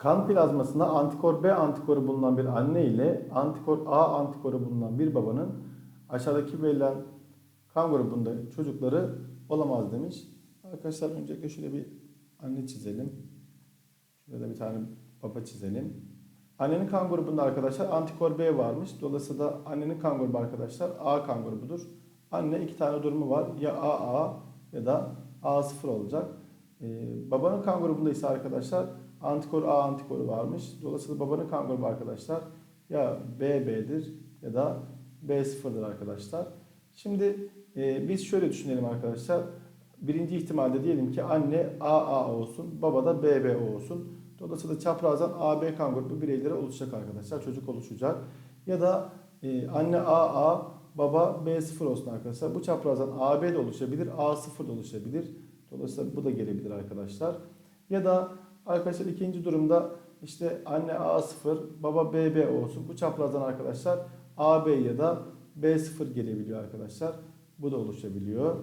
Kan plazmasında antikor B antikoru bulunan bir anne ile antikor A antikoru bulunan bir babanın aşağıdaki verilen kan grubunda çocukları olamaz demiş. Arkadaşlar öncelikle şöyle bir anne çizelim. Şurada bir tane baba çizelim. Annenin kan grubunda arkadaşlar antikor B varmış. Dolayısıyla da annenin kan grubu arkadaşlar A kan grubudur. Anne iki tane durumu var. Ya AA ya da A0 olacak. Ee, babanın kan grubunda ise arkadaşlar antikor A antikoru varmış. Dolayısıyla babanın kan grubu arkadaşlar ya BB'dir ya da B0'dır arkadaşlar. Şimdi e, biz şöyle düşünelim arkadaşlar. Birinci ihtimalde diyelim ki anne AA olsun, baba da BB olsun. Dolayısıyla çaprazdan AB kan grubu bireylere oluşacak arkadaşlar. Çocuk oluşacak. Ya da e, anne AA, baba B0 olsun arkadaşlar. Bu çaprazdan AB de oluşabilir, A0 da oluşabilir. Dolayısıyla bu da gelebilir arkadaşlar. Ya da arkadaşlar ikinci durumda işte anne A0, baba BB olsun. Bu çaprazdan arkadaşlar AB ya da B0 gelebiliyor arkadaşlar. Bu da oluşabiliyor.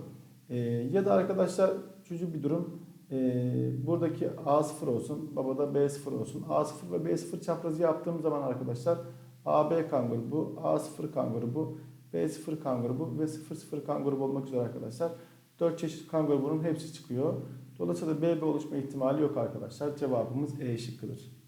Ee, ya da arkadaşlar üçüncü bir durum ee, buradaki A0 olsun, babada B0 olsun. A0 ve B0 çaprazı yaptığım zaman arkadaşlar AB kan grubu, A0 kan grubu, B0 kan grubu ve 00 kan grubu olmak üzere arkadaşlar. 4 çeşit kan grubunun hepsi çıkıyor. Dolayısıyla BB oluşma ihtimali yok arkadaşlar. Cevabımız E şıkkıdır.